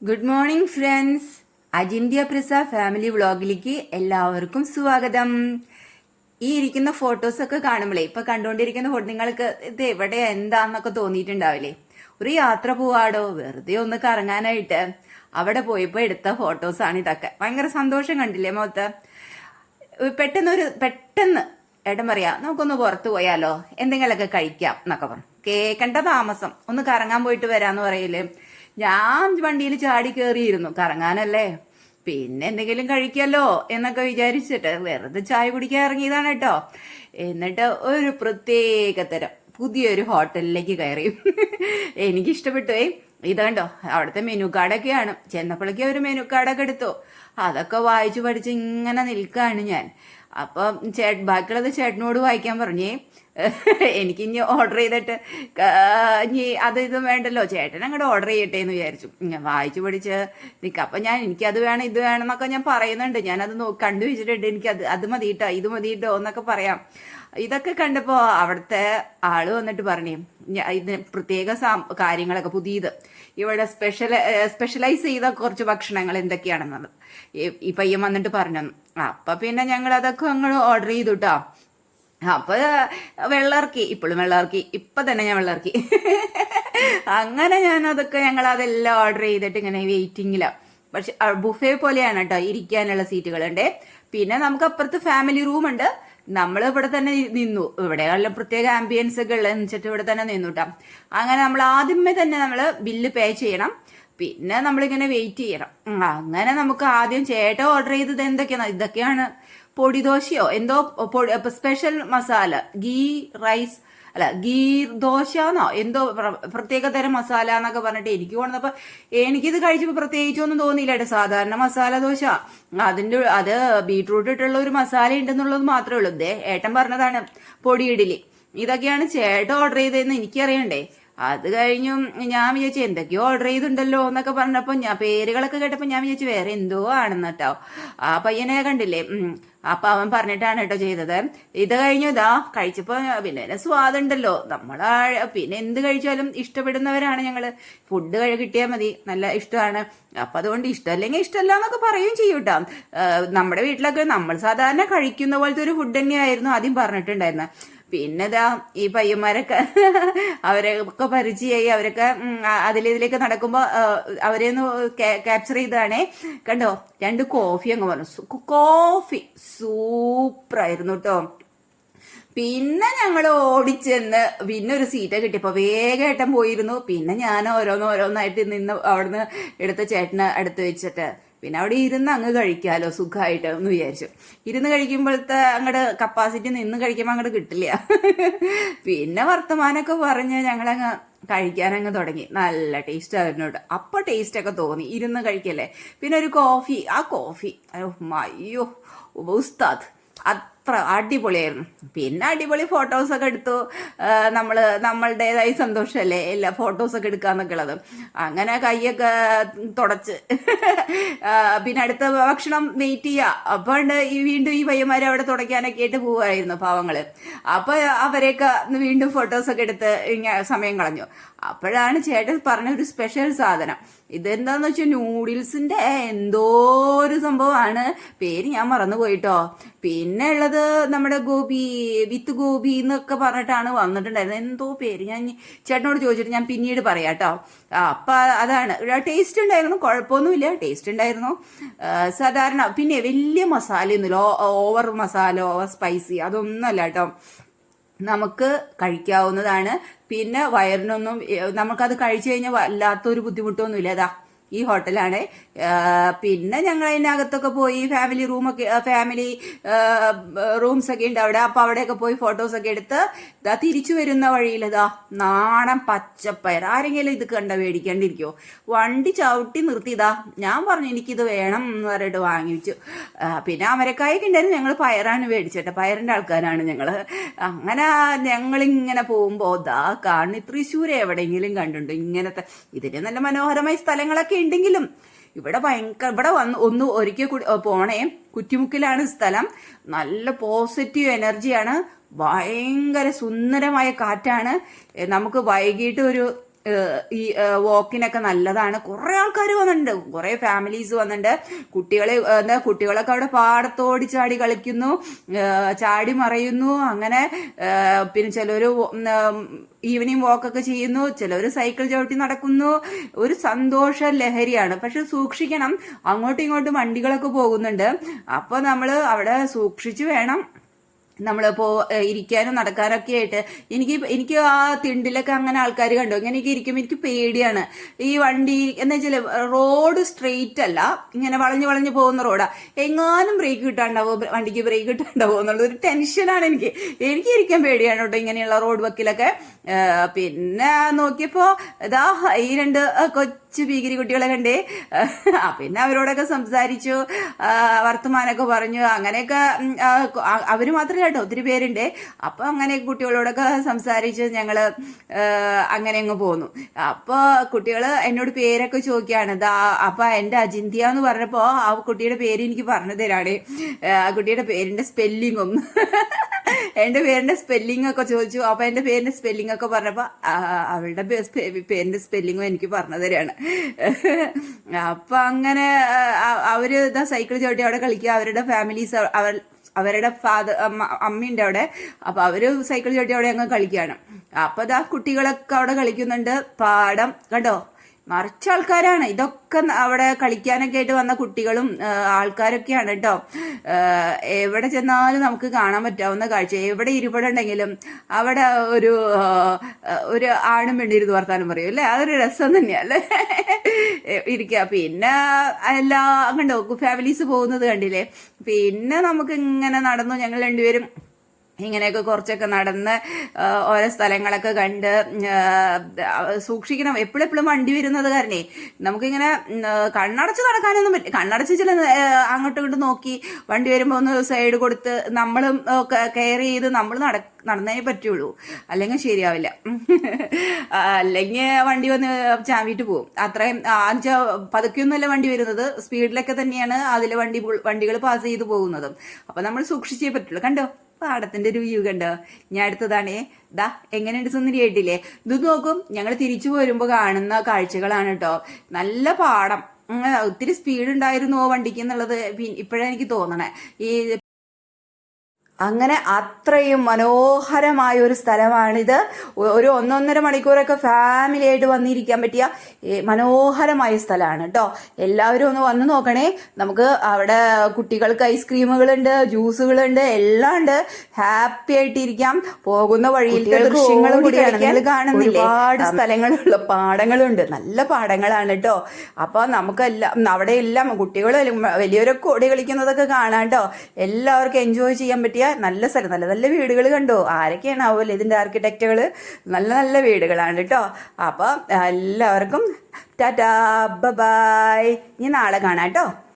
Good morning friends അജിന്ത്യ പ്രസ family വ്ളോഗിലേക്ക് എല്ലാവർക്കും സ്വാഗതം. ഈ ഇരിക്കുന്ന ഫോട്ടോസ് ഒക്കെ കാണുമ്പോഴേ ഇപ്പൊ കണ്ടുകൊണ്ടിരിക്കുന്ന ഫോട്ടോ നിങ്ങൾക്ക് ഇത് എവിടെ എന്താന്നൊക്കെ തോന്നിയിട്ടുണ്ടാവില്ലേ? ഒരു യാത്ര പോവാടോ വെറുതെ ഒന്ന് കറങ്ങാനായിട്ട്. അവിടെ പോയപ്പോ എടുത്ത ഫോട്ടോസ് ആണ് ഇതൊക്കെ. ഭയങ്കര സന്തോഷം കണ്ടില്ലേ മൊത്ത? പെട്ടെന്ന് ഒരു പെട്ടെന്ന് ഏട്ടൻ പറയാ നമുക്കൊന്ന് പുറത്തു പോയാലോ? എന്തെങ്കിലുമൊക്കെ കഴിക്കാം എന്നൊക്കെ പറഞ്ഞു. കേക്കണ്ട താമസം. ഒന്ന് കറങ്ങാൻ പോയിട്ട് വരാന്ന് പറയില്ലേ ഞാൻ വണ്ടിയിൽ ചാടി കയറിയിരുന്നു കറങ്ങാനല്ലേ? പിന്നെ എന്തെങ്കിലും കഴിക്കല്ലോ എന്നൊക്കെ വിചാരിച്ചിട്ട് വെറുതെ ചായ കുടിക്കാൻ ഇറങ്ങിയതാണ് കേട്ടോ. എന്നിട്ട് ഒരു പ്രത്യേക തരം പുതിയൊരു ഹോട്ടലിലേക്ക് കയറി. എനിക്ക് ഇഷ്ടപ്പെട്ടു ഇത് കണ്ടോ? അവിടുത്തെ മെനു കാർഡൊക്കെയാണ് ചെന്നപ്പോഴേക്ക് ഒരു മെനു കാർഡൊക്കെ എടുത്തു. അതൊക്കെ വായിച്ചു പഠിച്ച് ഇങ്ങനെ നിൽക്കുകയാണ് ഞാൻ. അപ്പം ചേ ബാക്കിയുള്ളത് ചേട്ടനോട് വായിക്കാൻ പറഞ്ഞേ. എനിക്ക് ഇനി ഓർഡർ ചെയ്തിട്ട് ഇനി അത് ഇതും വേണ്ടല്ലോ. ചേട്ടൻ അങ്ങോട്ട് ഓർഡർ ചെയ്യട്ടെ എന്ന് വിചാരിച്ചു. ഞാൻ വായിച്ചു പഠിച്ച് നിൽക്കുക അപ്പം ഞാൻ എനിക്കത് വേണം ഇത് വേണം എന്നൊക്കെ ഞാൻ പറയുന്നുണ്ട്. ഞാനത് നോ കണ്ടു വെച്ചിട്ടുണ്ട് എനിക്ക് അത് മതി കേട്ടോ ഇത് മതി കേട്ടോ എന്നൊക്കെ പറയാം. ഇതൊക്കെ കണ്ടപ്പോൾ അവിടുത്തെ ആൾ വന്നിട്ട് പറഞ്ഞു "ഞാ- ഇതിന് പ്രത്യേക കാര്യങ്ങളൊക്കെ പുതിയത്. ഇവിടെ സ്പെഷ്യൽ സ്പെഷ്യലൈസ് ചെയ്ത കുറച്ച് ഭക്ഷണങ്ങൾ എന്തൊക്കെയാണെന്നുള്ളത് ഈ പയ്യൻ വന്നിട്ട് പറഞ്ഞു അപ്പൊ പിന്നെ ഞങ്ങൾ അതൊക്കെ അങ്ങോട്ട് ഓർഡർ ചെയ്തു കേട്ടോ അപ്പൊ വെള്ളർക്കി ഇപ്പോഴും വെള്ളർക്കി ഇപ്പൊ തന്നെ ഞാൻ വെള്ളർക്കി. അങ്ങനെ ഞാൻ അതൊക്കെ ഞങ്ങൾ അതെല്ലാം ഓർഡർ ചെയ്തിട്ട് ഇങ്ങനെ വെയിറ്റിംഗിലാണ് പക്ഷെ ബുഫേ പോലെയാണ് കേട്ടോ ഇരിക്കാനുള്ള സീറ്റുകളുണ്ട് പിന്നെ നമുക്ക് അപ്പുറത്ത് ഫാമിലി റൂം ഉണ്ട്. നമ്മൾ ഇവിടെ തന്നെ നിന്നു. ഇവിടെ നല്ല പ്രത്യേക ആംബിയൻസ് ഒക്കെ ഉള്ളത് വെച്ചിട്ട് ഇവിടെ തന്നെ നിന്നു കേട്ടോ അങ്ങനെ നമ്മൾ ആദ്യമേ തന്നെ നമ്മൾ ബില്ല് പേ ചെയ്യണം. പിന്നെ നമ്മളിങ്ങനെ വെയിറ്റ് ചെയ്യണം. അങ്ങനെ നമുക്ക് ആദ്യം ചേട്ട ഓർഡർ ചെയ്തത് എന്തൊക്കെയാണ് ഇതൊക്കെയാണ്. പൊടിദോശയോ എന്തോ സ്പെഷ്യൽ മസാല ഗീ റൈസ് അല്ല ഗീർ ദോശ എന്നോ എന്തോ പ്ര- പ്രത്യേക തരം മസാല എന്നൊക്കെ പറഞ്ഞിട്ട് എനിക്ക് കൊണ്ടപ്പോ എനിക്കിത് കഴിച്ചപ്പോൾ പ്രത്യേകിച്ചൊന്നും തോന്നിയില്ല കേട്ടോ. സാധാരണ മസാല ദോശ. അതിന്റെ അത് ബീട്രൂട്ട് ഇട്ടുള്ള ഒരു മസാല ഉണ്ടെന്നുള്ളത് മാത്രമേ ഉള്ളൂ. ദേ ഏട്ടൻ പറഞ്ഞതാണ് പൊടി ഇഡലി ഇതൊക്കെയാണ് ചേട്ടൻ ഓർഡർ ചെയ്തതെന്ന് എനിക്കറിയണ്ടേ. അത് കഴിഞ്ഞു ഞാൻ വിചാരിച്ചു എന്തൊക്കെയോ ഓർഡർ ചെയ്തിട്ടുണ്ടല്ലോ എന്നൊക്കെ പറഞ്ഞപ്പോൾ ഞാൻ പേരുകളൊക്കെ കേട്ടപ്പോൾ ഞാൻ വിചാരിച്ചു വേറെ എന്തോ ആണെന്ന് കേട്ടോ. ആ പയ്യനെ കണ്ടില്ലേ? അപ്പം അവൻ പറഞ്ഞിട്ടാണ് കേട്ടോ ചെയ്തത്. ഇത് കഴിഞ്ഞു ഇതാ കഴിച്ചപ്പോൾ പിന്നെ അതിന് സ്വാദുണ്ടല്ലോ നമ്മൾ പിന്നെ എന്ത് കഴിച്ചാലും ഇഷ്ടപ്പെടുന്നവരാണ് ഞങ്ങൾ ഫുഡ് കിട്ടിയാൽ മതി. നല്ല ഇഷ്ടമാണ്. അപ്പൊ അതുകൊണ്ട് ഇഷ്ടമല്ലെങ്കിൽ ഇഷ്ടമല്ല എന്നൊക്കെ പറയുകയും ചെയ്യും കേട്ടോ. നമ്മുടെ വീട്ടിലൊക്കെ നമ്മൾ സാധാരണ കഴിക്കുന്ന പോലത്തെ ഒരു ഫുഡ് തന്നെയായിരുന്നു ആദ്യം പറഞ്ഞിട്ടുണ്ടായിരുന്നത്. പിന്നെ ഇതാ ഈ പയ്യന്മാരൊക്കെ അവരൊക്കെ പരിചയമായി അവരൊക്കെ അതിലേതിലേക്ക് ആ- അതിലിതിലേക്ക് നടക്കുമ്പോ ആ, അവരെ ഒന്ന് ക്യാപ്ചർ ചെയ്തതാണേ. കണ്ടോ? രണ്ട് കോഫി അങ്ങ് പറഞ്ഞു കോഫി. സൂപ്പർ ആയിരുന്നു കേട്ടോ പിന്നെ ഞങ്ങൾ ഓടിച്ചെന്ന് പിന്നെ ഒരു സീറ്റ് കിട്ടിയപ്പോ വേഗമായിട്ടും പോയിരുന്നു. പിന്നെ ഞാൻ ഓരോന്ന് ഓരോന്നായിട്ട് നിന്ന് അവിടുന്ന് എടുത്ത ചേട്ടന് അടുത്ത് വെച്ചിട്ട്. പിന്നെ അവിടെ ഇരുന്ന് അങ്ങ് കഴിക്കാലോ സുഖമായിട്ട് എന്ന് വിചാരിച്ചു. ഇരുന്ന് കഴിക്കുമ്പോഴത്തെ അങ്ങോട്ട് കപ്പാസിറ്റി നിന്ന് കഴിക്കുമ്പോൾ അങ്ങോട്ട് കിട്ടില്ല. പിന്നെ വർത്തമാനമൊക്കെ പറഞ്ഞ് ഞങ്ങളങ്ങ് കഴിക്കാനങ്ങ് തുടങ്ങി. നല്ല ടേസ്റ്റ് ആയിരുന്നു കേട്ടോ. ടേസ്റ്റ് ഒക്കെ തോന്നി. ഇരുന്ന് കഴിക്കല്ലേ. പിന്നെ ഒരു കോഫി ആ കോഫി അയ്യോ അയ്യോ ഉസ്താദ്. അത്ര അടിപൊളിയായിരുന്നു. പിന്നെ അടിപൊളി ഫോട്ടോസൊക്കെ എടുത്തു. നമ്മൾ നമ്മളുടേതായി സന്തോഷമല്ലേ എല്ലാ ഫോട്ടോസൊക്കെ ഒക്കെ എടുക്കാന്നൊക്കെ ഉള്ളത് അങ്ങനെ കൈയൊക്കെ തുടച്ച്. പിന്നെ അടുത്ത ഭക്ഷണം വെയിറ്റ് ചെയ്യുക അപ്പൊ ഈ വീണ്ടും ഈ പയ്യന്മാരെ അവിടെ തുടയ്ക്കാനൊക്കെ ആയിട്ട് പോവുമായിരുന്നു പാവങ്ങൾ അപ്പോൾ അവരെയൊക്കെ വീണ്ടും ഫോട്ടോസൊക്കെ എടുത്ത് സമയം കളഞ്ഞു. അപ്പോഴാണ് ചേട്ടൻ പറഞ്ഞ ഒരു സ്പെഷ്യൽ സാധനം. ഇതെന്താന്ന് വെച്ചാൽ നൂഡിൽസിന്റെ എന്തോ ഒരു സംഭവമാണ്. പേര് ഞാൻ മറന്നു പോയിട്ടോ പിന്നെ ഉള്ളത് നമ്മുടെ ഗോപി വിത്ത് ഗോപി എന്നൊക്കെ പറഞ്ഞിട്ടാണ് വന്നിട്ടുണ്ടായിരുന്നത്. എന്തോ പേര്. ഞാൻ ചേട്ടനോട് ചോദിച്ചിട്ട് ഞാൻ പിന്നീട് പറയാം കേട്ടോ. അപ്പൊ അതാണ്. ടേസ്റ്റ് ഉണ്ടായിരുന്നു. കുഴപ്പമൊന്നുമില്ല. ടേസ്റ്റ് ഉണ്ടായിരുന്നു. സാധാരണ പിന്നെ വലിയ മസാലയൊന്നുമില്ല ഓവർ മസാല ഓവർ സ്പൈസി അതൊന്നുമല്ല കേട്ടോ. നമുക്ക് കഴിക്കാവുന്നതാണ്. പിന്നെ വയറിനൊന്നും നമുക്കത് കഴിച്ചു കഴിഞ്ഞാൽ വല്ലാത്തൊരു ബുദ്ധിമുട്ടൊന്നുമില്ല. അതാ ഈ ഹോട്ടലാണ്. പിന്നെ ഞങ്ങൾ അതിനകത്തൊക്കെ പോയി ഫാമിലി റൂമൊക്കെ ഫാമിലി റൂംസ് ഒക്കെ ഉണ്ട് അവിടെ. അപ്പൊ അവിടെയൊക്കെ പോയി ഫോട്ടോസ് ഒക്കെ എടുത്ത് ഇതാ തിരിച്ചു വരുന്ന വഴിയിൽ ഇതാ നാടൻ പച്ചപ്പയർ. ആരെങ്കിലും ഇത് കണ്ട മേടിക്കേണ്ടിരിക്കോ വണ്ടി ചവിട്ടി നിർത്തിയതാ ഞാൻ പറഞ്ഞു എനിക്കിത് വേണം എന്ന് പറഞ്ഞിട്ട് വാങ്ങിച്ചു. പിന്നെ അമരക്കായൊക്കെ ഉണ്ടായിരുന്നു. ഞങ്ങൾ പയറാണ് മേടിച്ചിട്ട്. പയറിന്റെ ആൾക്കാരാണ് ഞങ്ങൾ അങ്ങനെ ഞങ്ങളിങ്ങനെ പോകുമ്പോൾ ദാ കാണി തൃശ്ശൂർ എവിടെയെങ്കിലും കണ്ടുണ്ടോ ഇങ്ങനത്തെ ഇതിന് നല്ല മനോഹരമായ സ്ഥലങ്ങളൊക്കെ ഉണ്ടെങ്കിലും ഇവിടെ ഭയങ്കര ഇവിടെ വന്ന് ഒന്ന് ഒരിക്കൽ പോണേ. കുറ്റിമുക്കിലാണ് സ്ഥലം. നല്ല പോസിറ്റീവ് എനർജിയാണ് ഭയങ്കര സുന്ദരമായ കാറ്റാണ്. നമുക്ക് വൈകിട്ട് ഒരു ഈ വോക്കിനൊക്കെ നല്ലതാണ്. കുറെ ആൾക്കാർ വന്നിട്ടുണ്ട്. കുറെ ഫാമിലീസ് വന്നിട്ടുണ്ട് കുട്ടികളെ എന്താ കുട്ടികളൊക്കെ അവിടെ പാടത്തോടി ചാടി കളിക്കുന്നു. ചാടി മറയുന്നു. അങ്ങനെ പിന്നെ ചിലർ ഈവനിങ് വാക്കൊക്കെ ചെയ്യുന്നു. ചിലർ സൈക്കിൾ ചവിട്ടി നടക്കുന്നു. ഒരു സന്തോഷ ലഹരിയാണ്. പക്ഷെ സൂക്ഷിക്കണം. അങ്ങോട്ടും ഇങ്ങോട്ടും വണ്ടികളൊക്കെ പോകുന്നുണ്ട്. അപ്പോൾ നമ്മൾ അവിടെ സൂക്ഷിച്ചു വേണം. നമ്മളിപ്പോ ഏഹ്, ഇരിക്കാനും നടക്കാനൊക്കെ ആയിട്ട് എനിക്ക് എനിക്ക് ആ തിണ്ടിലൊക്കെ അങ്ങനെ ആൾക്കാർ കണ്ടു. ഇങ്ങനെയൊക്കെ ഇരിക്കുമ്പോൾ എനിക്ക് പേടിയാണ്. ഈ വണ്ടി എന്താ വെച്ചാൽ റോഡ് സ്ട്രെയിറ്റ് അല്ല. ഇങ്ങനെ വളഞ്ഞു വളഞ്ഞു പോകുന്ന റോഡാ. എങ്ങാനും ബ്രേക്ക് കിട്ടാണ്ടാവോ? വണ്ടിക്ക് ബ്രേക്ക് കിട്ടാണ്ടാവോ എന്നുള്ള ഒരു ടെൻഷനാണ് എനിക്ക്. എനിക്ക് ഇരിക്കാൻ പേടിയാണ് കേട്ടോ ഇങ്ങനെയുള്ള റോഡ് വക്കിലൊക്കെ. പിന്നെ നോക്കിയപ്പോ ഇതാ ഈ രണ്ട് കൊച്ചു ഭീകരി കുട്ടികളെ കണ്ടേ. പിന്നെ അവരോടൊക്കെ സംസാരിച്ചു വർത്തമാനൊക്കെ പറഞ്ഞു. അങ്ങനെയൊക്കെ അവർ മാത്രമല്ല കേട്ടോ ഒത്തിരി പേരുണ്ട്. അപ്പൊ അങ്ങനെ കുട്ടികളോടൊക്കെ സംസാരിച്ച് ഞങ്ങൾ ആ, അങ്ങനെ അങ്ങ് പോന്നു. അപ്പൊ കുട്ടികൾ എന്നോട് പേരൊക്കെ ചോദിക്കുകയാണ് ദാ അപ്പൊ എന്റെ അജിന്ത്യ എന്ന് പറഞ്ഞപ്പോ ആ കുട്ടിയുടെ പേര് എനിക്ക് പറഞ്ഞു തരാണ്. ആ കുട്ടിയുടെ പേരിന്റെ സ്പെല്ലിങ്ങും എന്റെ പേരിന്റെ സ്പെല്ലിംഗ് ഒക്കെ ചോദിച്ചു. അപ്പൊ എന്റെ പേരിന്റെ സ്പെല്ലിംഗ് ഒക്കെ പറഞ്ഞപ്പോ അവളുടെ പേരിന്റെ സ്പെല്ലിങ്ങും എനിക്ക് പറഞ്ഞു തരാണ്. അപ്പൊ അങ്ങനെ അവർ ഇതാ സൈക്കിൾ ചവിട്ടി അവിടെ കളിക്കുക. അവരുടെ ഫാമിലീസ് അവർ അവരുടെ ഫാദർ അമ്മയുണ്ട് അവിടെ. അപ്പൊ അവർ സൈക്കിൾ ചവിട്ടി അവിടെ അങ്ങ് കളിക്കുകയാണ്. അപ്പൊ ഇതാ കുട്ടികളൊക്കെ അവിടെ കളിക്കുന്നുണ്ട്. പാടം കണ്ടോ? മറിച്ച ആൾക്കാരാണ്. ഇതൊക്കെ അവിടെ കളിക്കാനൊക്കെ ആയിട്ട് വന്ന കുട്ടികളും ആൾക്കാരൊക്കെയാണ് കേട്ടോ എവിടെ ചെന്നാലും നമുക്ക് കാണാൻ പറ്റാവുന്ന കാഴ്ച. എവിടെ ഇരുപടുണ്ടെങ്കിലും അവിടെ ഒരു ഒരു ആണും പെണ്ണിരുന്ന് വർത്താനം പറയും അല്ലേ? അതൊരു രസം തന്നെയല്ലേ? ഇരിക്കുക പിന്നെ എല്ലാ കണ്ടോ ഫാമിലീസ് പോകുന്നത് കണ്ടില്ലേ? പിന്നെ നമുക്ക് ഇങ്ങനെ നടന്നു ഞങ്ങൾ രണ്ടുപേരും ഇങ്ങനെയൊക്കെ കുറച്ചൊക്കെ നടന്ന് ഓരോ സ്ഥലങ്ങളൊക്കെ കണ്ട് സൂക്ഷിക്കണം സൂക്ഷിക്കണം. എപ്പോഴെപ്പോഴും വണ്ടി വരുന്നത് കാരണേ നമുക്കിങ്ങനെ കണ്ണടച്ച് നടക്കാനൊന്നും പറ്റില്ല. കണ്ണടച്ച് ചില അങ്ങോട്ടും ഇങ്ങോട്ടും നോക്കി വണ്ടി വരുമ്പോൾ ഒന്ന് സൈഡ് കൊടുത്ത് നമ്മളും കെയർ ചെയ്ത് നമ്മൾ നട നടന്നേ പറ്റുള്ളൂ. അല്ലെങ്കിൽ ശരിയാവില്ല. അല്ലെങ്കിൽ വണ്ടി വന്ന് ചാവിയിട്ട് പോകും. അത്രയും അഞ്ച് പതുക്കെയൊന്നുമല്ല വണ്ടി വരുന്നത്. സ്പീഡിലൊക്കെ തന്നെയാണ് അതിൽ വണ്ടി വണ്ടികൾ പാസ് ചെയ്ത് പോകുന്നതും. അപ്പം നമ്മൾ സൂക്ഷിച്ചേ പറ്റുള്ളൂ. കണ്ടോ? പാടത്തിന്റെ ഒരു വ്യൂ കണ്ടോ? ഞാൻ അടുത്തതാണേ. ദാ എങ്ങനെയുണ്ട് സുന്ദരി ആയിട്ടില്ലേ ഇത് നോക്കും ഞങ്ങൾ തിരിച്ചു പോരുമ്പോൾ കാണുന്ന കാഴ്ചകളാണ് കേട്ടോ. നല്ല പാടം. ഒത്തിരി സ്പീഡ് ഉണ്ടായിരുന്നു വണ്ടിക്ക് എന്നുള്ളത്? ഇപ്പോഴാണ് എനിക്ക് തോന്നണേ. ഈ അങ്ങനെ അത്രയും മനോഹരമായ ഒരു സ്ഥലമാണിത്. ഒരു ഒന്നൊന്നര മണിക്കൂറൊക്കെ ഫാമിലി ആയിട്ട് വന്നിരിക്കാൻ പറ്റിയ മനോഹരമായ സ്ഥലമാണ് കേട്ടോ എല്ലാവരും ഒന്ന് വന്ന് നോക്കണേ. നമുക്ക് അവിടെ കുട്ടികൾക്ക് ഐസ്ക്രീമുകളുണ്ട് ജ്യൂസുകളുണ്ട് എല്ലാം ഉണ്ട്. ഹാപ്പി ആയിട്ടിരിക്കാം. പോകുന്ന വഴിയിൽ ദൃശ്യങ്ങളും കൂടിയാണ് കാണുന്നില്ല? ഒരുപാട് സ്ഥലങ്ങളുള്ള പാടങ്ങളുണ്ട്. നല്ല പാടങ്ങളാണ് കേട്ടോ അപ്പൊ നമുക്കെല്ലാം അവിടെ എല്ലാം കുട്ടികളും വലിയവരൊക്കെ ഓടി കളിക്കുന്നതൊക്കെ കാണാം കേട്ടോ എല്ലാവർക്കും എൻജോയ് ചെയ്യാൻ പറ്റിയ നല്ല സ്ഥലം നല്ല നല്ല വീടുകൾ കണ്ടോ. ആരൊക്കെയാണ് ആവുമല്ലോ ഇതിന്റെ ആർക്കിടെക്റ്റുകൾ നല്ല നല്ല വീടുകളാണ് കേട്ടോ അപ്പം എല്ലാവർക്കും ടാറ്റാ ബൈ ഇനി നാളെ കാണാം കേട്ടോ